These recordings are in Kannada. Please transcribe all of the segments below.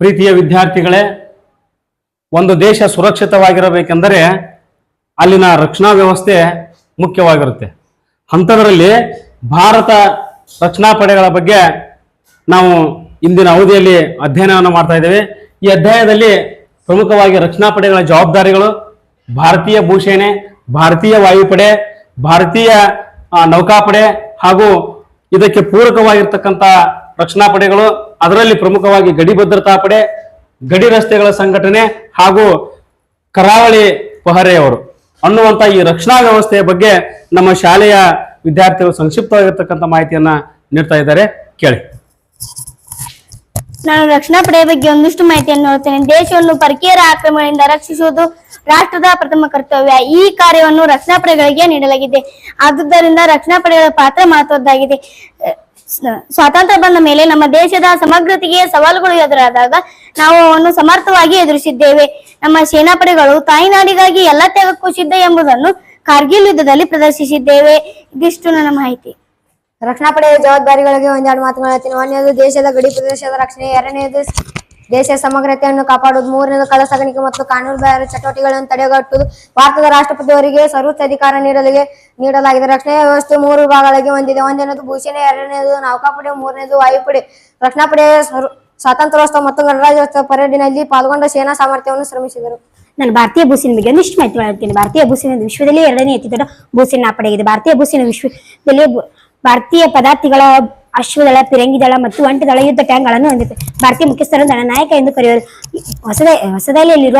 ಪ್ರೀತಿಯ ವಿದ್ಯಾರ್ಥಿಗಳೇ, ಒಂದು ದೇಶ ಸುರಕ್ಷಿತವಾಗಿರಬೇಕೆಂದರೆ ಅಲ್ಲಿನ ರಕ್ಷಣಾ ವ್ಯವಸ್ಥೆ ಮುಖ್ಯವಾಗಿರುತ್ತೆ. ಅಂಥದ್ರಲ್ಲಿ ಭಾರತ ರಕ್ಷಣಾ ಪಡೆಗಳ ಬಗ್ಗೆ ನಾವು ಇಂದಿನ ಅವಧಿಯಲ್ಲಿ ಅಧ್ಯಯನವನ್ನು ಮಾಡ್ತಾ ಇದ್ದೇವೆ. ಈ ಅಧ್ಯಾಯದಲ್ಲಿ ಪ್ರಮುಖವಾಗಿ ರಕ್ಷಣಾ ಪಡೆಗಳ ಜವಾಬ್ದಾರಿಗಳು, ಭಾರತೀಯ ಭೂಸೇನೆ, ಭಾರತೀಯ ವಾಯುಪಡೆ, ಭಾರತೀಯ ನೌಕಾಪಡೆ ಹಾಗೂ ಇದಕ್ಕೆ ಪೂರಕವಾಗಿರ್ತಕ್ಕಂಥ ರಕ್ಷಣಾ ಪಡೆಗಳು ಅದರಲ್ಲಿ ಪ್ರಮುಖವಾಗಿ ಗಡಿ ಭದ್ರತಾ ಪಡೆ, ಗಡಿ ರಸ್ತೆಗಳ ಸಂಘಟನೆ ಹಾಗೂ ಕರಾವಳಿ ಪಹರೆಯವರು. ಅನ್ನುವಂತ ಈ ರಕ್ಷಣಾ ವ್ಯವಸ್ಥೆಯ ಬಗ್ಗೆ ನಮ್ಮ ಶಾಲೆಯ ವಿದ್ಯಾರ್ಥಿಗಳು ಸಂಕ್ಷಿಪ್ತವಾಗಿರ್ತಕ್ಕಂಥ ಮಾಹಿತಿಯನ್ನ ನೀಡ್ತಾ ಇದ್ದಾರೆ. ಕೇಳಿ. ನಾನು ರಕ್ಷಣಾ ಪಡೆಯ ಬಗ್ಗೆ ಒಂದಿಷ್ಟು ಮಾಹಿತಿಯನ್ನು ನೋಡುತ್ತೇನೆ ದೇಶವನ್ನು ಪರಕೀಯರ ಆಕ್ರಮಣದಿಂದ ರಕ್ಷಿಸುವುದು ರಾಷ್ಟ್ರದ ಪ್ರಥಮ ಕರ್ತವ್ಯ. ಈ ಕಾರ್ಯವನ್ನು ರಕ್ಷಣಾ ಪಡೆಗಳಿಗೆ ನೀಡಲಾಗಿದೆ. ಆದುದರಿಂದ ರಕ್ಷಣಾ ಪಡೆಗಳ ಪಾತ್ರ ಮಹತ್ವದ್ದಾಗಿದೆ. ಸ್ವಾತಂತ್ರ್ಯ ಬಂದ ಮೇಲೆ ನಮ್ಮ ದೇಶದ ಸಮಗ್ರತೆಗೆ ಸವಾಲುಗಳು ಎದುರಾದಾಗ ನಾವು ಅವನ್ನು ಸಮರ್ಥವಾಗಿ ಎದುರಿಸಿದ್ದೇವೆ. ನಮ್ಮ ಸೇನಾಪಡೆಗಳು ತಾಯಿನಾಡಿಗಾಗಿ ಎಲ್ಲ ತ್ಯಾಗಕ್ಕೂ ಸಿದ್ಧ ಎಂಬುದನ್ನು ಕಾರ್ಗಿಲ್ ಯುದ್ಧದಲ್ಲಿ ಪ್ರದರ್ಶಿಸಿದ್ದೇವೆ. ಇದಿಷ್ಟು ನನ್ನ ಮಾಹಿತಿ. ರಕ್ಷಣಾ ಪಡೆಯ ಜವಾಬ್ದಾರಿಗಳಿಗೆ ಒಂದೆರಡು ಮಾತುಗಳು ಹೇಳ್ತೀನಿ. ಒಂದನೇದು ದೇಶದ ಗಡಿ ಪ್ರದೇಶದ ರಕ್ಷಣೆ, ಎರಡನೇದು ದೇಶದ ಸಮಗ್ರತೆಯನ್ನು ಕಾಪಾಡುವುದು ಮೂರನೇದು ಕಳ್ಳ ಸಾಗಾಣಿಕೆ ಮತ್ತು ಕಾನೂನು ಬಾಹಿರ ಚಟುವಟಿಕೆಗಳನ್ನು ತಡೆಗಟ್ಟುವುದು. ಭಾರತದ ರಾಷ್ಟ್ರಪತಿಯವರಿಗೆ ಸರ್ವೋಚ್ಚ ಅಧಿಕಾರ ನೀಡಲಿಗೆ ನೀಡಲಾಗಿದೆ. ರಕ್ಷಣಾ ವ್ಯವಸ್ಥೆ ಮೂರು ವಿಭಾಗಗಳಿಗೆ ಹೊಂದಿದೆ. ಒಂದನೇದು ಭೂಸೇನೆ, ಎರಡನೇದು ನೌಕಾಪಡೆ, ಮೂರನೇದು ವಾಯುಪಡೆ. ರಕ್ಷಣಾ ಪಡೆಯ ಸ್ವಾತಂತ್ರ್ಯೋತ್ಸವ ಮತ್ತು ಗಣರಾಜ್ಯೋತ್ಸವ ಪರೇಡಿನಲ್ಲಿ ಪಾಲ್ಗೊಂಡ ಸೇನಾ ಸಾಮರ್ಥ್ಯವನ್ನು ಶ್ರಮಿಸಿದರು. ನಾನು ಭಾರತೀಯ ಭೂಸೇನೆ ಬಗ್ಗೆ ಒಂದಿಷ್ಟು ಮಾಹಿತಿ ಮಾಡುತ್ತೇನೆ ಭಾರತೀಯ ಭೂಸೇನೆ ವಿಶ್ವದಲ್ಲಿ ಎರಡನೇ ಅತಿ ದೊಡ್ಡ ಭೂಸೇನಾ ಪಡೆಯಾಗಿದೆ ಭಾರತೀಯ ಭೂಸೇನೆ ವಿಶ್ವದಲ್ಲಿ ಭಾರತೀಯ ಪದಾರ್ಥಗಳ ಅಶ್ವದಳ ಪಿರಂಗಿ ದಳ ಮತ್ತು ಒಂಟದಳ ಯುದ್ಧ ಟ್ಯಾಂಕ್ಗಳನ್ನು ಹೊಂದಿದೆ. ಭಾರತೀಯ ಮುಖ್ಯಸ್ಥರನ್ನು ದಳನಾಯಕ ಎಂದು ಕರೆಯುವರು ಹೊಸದ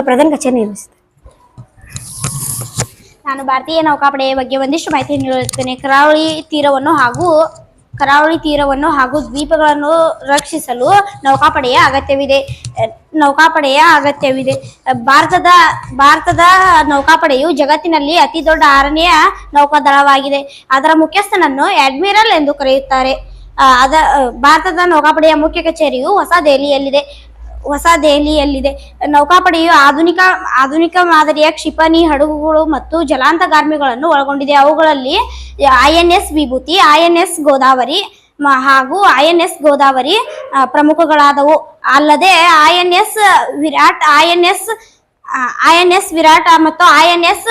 ಪ್ರಧಾನ ಕಚೇರಿ ನಿರ್ವಹಿಸುತ್ತದೆ ನಾನು ಭಾರತೀಯ ನೌಕಾಪಡೆಯ ಬಗ್ಗೆ ಒಂದಿಷ್ಟು ಮಾಹಿತಿ ನೀಡುತ್ತೇನೆ. ಕರಾವಳಿ ತೀರವನ್ನು ಹಾಗೂ ಕರಾವಳಿ ತೀರವನ್ನು ಹಾಗೂ ದ್ವೀಪಗಳನ್ನು ರಕ್ಷಿಸಲು ನೌಕಾಪಡೆಯ ಅಗತ್ಯವಿದೆ. ನೌಕಾಪಡೆಯ ಅಗತ್ಯವಿದೆ. ಭಾರತದ ಭಾರತದ ನೌಕಾಪಡೆಯು ಜಗತ್ತಿನಲ್ಲಿ ಅತಿ ದೊಡ್ಡ ಆರನೆಯ ನೌಕಾದಳವಾಗಿದೆ. ಅದರ ಮುಖ್ಯಸ್ಥನನ್ನು ಅಡ್ಮಿರಲ್ ಎಂದು ಕರೆಯುತ್ತಾರೆ. ಅದ ಭಾರತದ ನೌಕಾಪಡೆಯ ಮುಖ್ಯ ಕಚೇರಿಯು ಹೊಸ ದೆಹಲಿಯಲ್ಲಿದೆ. ಹೊಸ ದೆಹಲಿಯಲ್ಲಿದೆ. ನೌಕಾಪಡೆಯು ಆಧುನಿಕ ಆಧುನಿಕ ಮಾದರಿಯ ಕ್ಷಿಪಣಿ ಹಡಗುಗಳು ಮತ್ತು ಜಲಾಂತಗಾರ್ಮಿಗಳನ್ನು ಒಳಗೊಂಡಿದೆ. ಅವುಗಳಲ್ಲಿ I N S Vibhuti, I N S Godavari ಹಾಗೂ ಐ ಎನ್ ಎಸ್ ಗೋದಾವರಿ ಪ್ರಮುಖಗಳಾದವು. ಅಲ್ಲದೆ I N S Viraat, I N S I N S Viraat ಮತ್ತು ಐ ಎನ್ ಎಸ್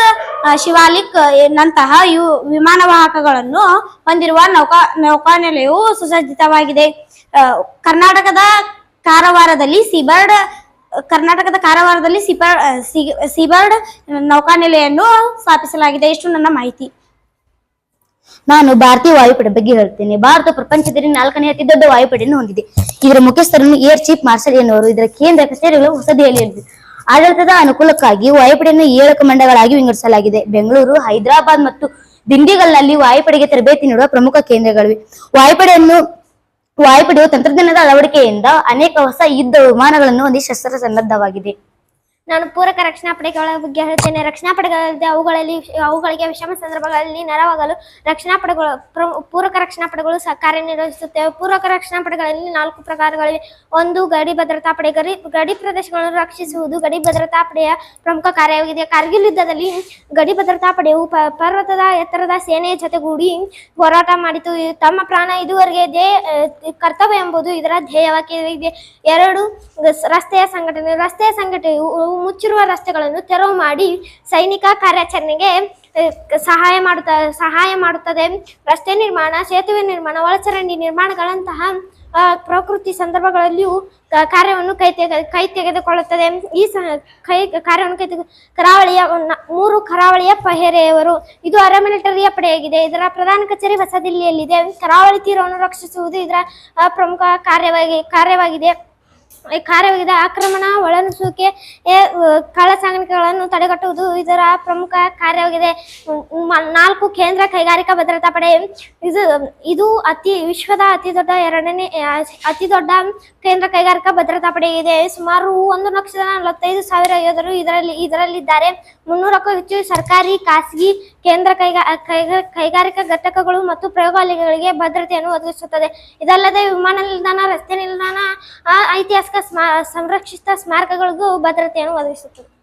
ಶಿವಾಲಿಕ್ ನಂತಹ ಇವು ವಿಮಾನ ವಾಹಕಗಳನ್ನು ಹೊಂದಿರುವ ನೌಕಾ, ನೌಕಾನೆಲೆಯು ಸುಸಜ್ಜಿತವಾಗಿದೆ. ಕರ್ನಾಟಕದ ಕಾರವಾರದಲ್ಲಿ ಸಿಬರ್ಡ್, ಕರ್ನಾಟಕದ ಕಾರವಾರದಲ್ಲಿ ಸಿಬರ್ಡ್ ಸಿಬರ್ಡ್ ನೌಕಾನೆಲೆಯನ್ನು ಸ್ಥಾಪಿಸಲಾಗಿದೆ. ಇಷ್ಟು ನನ್ನ ಮಾಹಿತಿ. ನಾನು ಭಾರತೀಯ ವಾಯುಪಡೆ ಬಗ್ಗೆ ಹೇಳ್ತೇನೆ. ಭಾರತ ಪ್ರಪಂಚದಲ್ಲಿ ನಾಲ್ಕನೇ ಅತಿ ದೊಡ್ಡ ವಾಯುಪಡೆಯನ್ನು ಹೊಂದಿದೆ. ಇದರ ಮುಖ್ಯಸ್ಥರನ್ನು ಏರ್ ಚೀಫ್ ಮಾರ್ಷಲ್ ಎನ್ನುವರು. ಇದರ ಕೇಂದ್ರ ಕಚೇರಿಗಳು ದೆಹಲಿಯಲ್ಲಿದೆ ಆಡಳಿತದ ಅನುಕೂಲಕ್ಕಾಗಿ ವಾಯುಪಡೆಯನ್ನು ಏಳು ಕಮಾಂಡಗಳಾಗಿ ವಿಂಗಡಿಸಲಾಗಿದೆ. ಬೆಂಗಳೂರು, ಹೈದರಾಬಾದ್ ಮತ್ತು ದಿಂಡಿಗಲ್ನಲ್ಲಿ ವಾಯುಪಡೆಗೆ ತರಬೇತಿ ನೀಡುವ ಪ್ರಮುಖ ಕೇಂದ್ರಗಳಿವೆ. ವಾಯುಪಡೆಯನ್ನು, ವಾಯುಪಡೆಯು ತಂತ್ರಜ್ಞಾನದ ಅಳವಡಿಕೆಯಿಂದ ಅನೇಕ ಹೊಸ ಯುದ್ಧ ವಿಮಾನಗಳನ್ನು ಹೊಂದಿ ಶಸ್ತ್ರ ಸನ್ನದ್ಧವಾಗಿದೆ. ನಾನು ಪೂರಕ ರಕ್ಷಣಾ ಪಡೆಗಳ ಬಗ್ಗೆ ಹೇಳ್ತೇನೆ ರಕ್ಷಣಾ ಪಡೆಗಳಲ್ಲಿ ಅವುಗಳಲ್ಲಿ, ಅವುಗಳಿಗೆ ವಿಷಮ ಸಂದರ್ಭಗಳಲ್ಲಿ ನೆರವಾಗಲು ರಕ್ಷಣಾ ಪಡೆಗಳು, ಪ್ರ- ಪೂರಕ ರಕ್ಷಣಾ ಪಡೆಗಳು ಕಾರ್ಯನಿರ್ವಹಿಸುತ್ತವೆ. ಪೂರಕ ರಕ್ಷಣಾ ಪಡೆಗಳಲ್ಲಿ ನಾಲ್ಕು ಪ್ರಕಾರಗಳಿವೆ. ಒಂದು, ಗಡಿ ಭದ್ರತಾ ಪಡೆ, ಗಡಿ ಗಡಿ ಪ್ರದೇಶಗಳನ್ನು ರಕ್ಷಿಸುವುದು. ಗಡಿ ಭದ್ರತಾ ಪಡೆಯ ಪ್ರಮುಖ ಕಾರ್ಯವಾಗಿದೆ. ಕಾರ್ಗಿಲ್ ಯುದ್ಧದಲ್ಲಿ ಗಡಿ ಭದ್ರತಾ ಪಡೆಯು ಪರ್ವತದ ಎತ್ತರದ ಸೇನೆಯ ಜೊತೆಗೂಡಿ ಹೋರಾಟ ಮಾಡಿತು. ತಮ್ಮ ಪ್ರಾಣ ಇದುವರೆಗೆ ಧ್ಯೇಯ ಕರ್ತವ್ಯ ಎಂಬುದು ಇದರ ಧ್ಯೇಯವಾಗಿದೆ. ಎರಡು, ರಸ್ತೆಯ ಸಂಘಟನೆ, ರಸ್ತೆಯ ಸಂಘಟನೆಯು ಮುಚ್ಚಿರುವ ರಸ್ತೆಗಳನ್ನು ತೆರವು ಮಾಡಿ ಸೈನಿಕ ಕಾರ್ಯಾಚರಣೆಗೆ ಸಹಾಯ ಮಾಡುತ್ತ, ಸಹಾಯ ಮಾಡುತ್ತದೆ. ರಸ್ತೆ ನಿರ್ಮಾಣ, ಸೇತುವೆ ನಿರ್ಮಾಣ, ಒಳಚರಂಡಿ ನಿರ್ಮಾಣಗಳಂತಹ ಪ್ರಕೃತಿ ಸಂದರ್ಭಗಳಲ್ಲಿಯೂ ಕಾರ್ಯವನ್ನು ಕೈ ತೆಗೆ ಕೈ ತೆಗೆದುಕೊಳ್ಳುತ್ತದೆ. ಈ ಸಹ ಕೈ, ಕಾರ್ಯವನ್ನು ಕೈ ತೆಗೆ ಕರಾವಳಿಯ ಮೂರು ಕರಾವಳಿಯ ಪಹರೆಯವರು. ಇದು ಅರೆ ಮಿಲಿಟರಿಯ ಪಡೆಯಾಗಿದೆ. ಇದರ ಪ್ರಧಾನ ಕಚೇರಿ ಹೊಸದಿಲ್ಲಿಯಲ್ಲಿದೆ ಕರಾವಳಿ ತೀರವನ್ನು ರಕ್ಷಿಸುವುದು ಇದರ ಪ್ರಮುಖ ಕಾರ್ಯವಾಗಿ, ಕಾರ್ಯವಾಗಿದೆ. ಕಾರ್ಯವಾಗಿದೆ ಆಕ್ರಮಣ, ಒಳನುಸುವಿಕೆ ಕಳ್ಳ ಸಾಗಾಣಿಕೆಗಳನ್ನು ತಡೆಗಟ್ಟುವುದು ಇದರ ಪ್ರಮುಖ ಕಾರ್ಯವಾಗಿದೆ. ನಾಲ್ಕು ಕೇಂದ್ರ ಕೈಗಾರಿಕಾ ಭದ್ರತಾ ಪಡೆ, ಇದು ಇದು ಅತಿ, ವಿಶ್ವದ ಅತಿ ದೊಡ್ಡ ಎರಡನೇ ಅತಿ ದೊಡ್ಡ ಕೇಂದ್ರ ಕೈಗಾರಿಕಾ ಭದ್ರತಾ ಪಡೆ ಇದೆ. ಸುಮಾರು ಒಂದು ಲಕ್ಷದ ನಲವತ್ತೈದು ಸಾವಿರ ಯೋಧರು ಇದರಲ್ಲಿ, ಇದರಲ್ಲಿದ್ದಾರೆ. ಮುನ್ನೂರಕ್ಕೂ ಹೆಚ್ಚು ಸರ್ಕಾರಿ, ಖಾಸಗಿ ಕೇಂದ್ರ ಕೈಗಾ ಕೈಗಾರಿಕಾ ಘಟಕಗಳು ಮತ್ತು ಪ್ರಯೋಗಾಲಯಗಳಿಗೆ ಭದ್ರತೆಯನ್ನು ಒದಗಿಸುತ್ತದೆ. ಇದಲ್ಲದೆ ವಿಮಾನ ನಿಲ್ದಾಣ, ರಸ್ತೆ ನಿಲ್ದಾಣ ಆ, ಐತಿಹಾಸಿಕ ಸ್ಮಾ ಸಂರಕ್ಷಿತ ಸ್ಮಾರಕಗಳಿಗೂ ಭದ್ರತೆಯನ್ನು ಒದಗಿಸುತ್ತದೆ.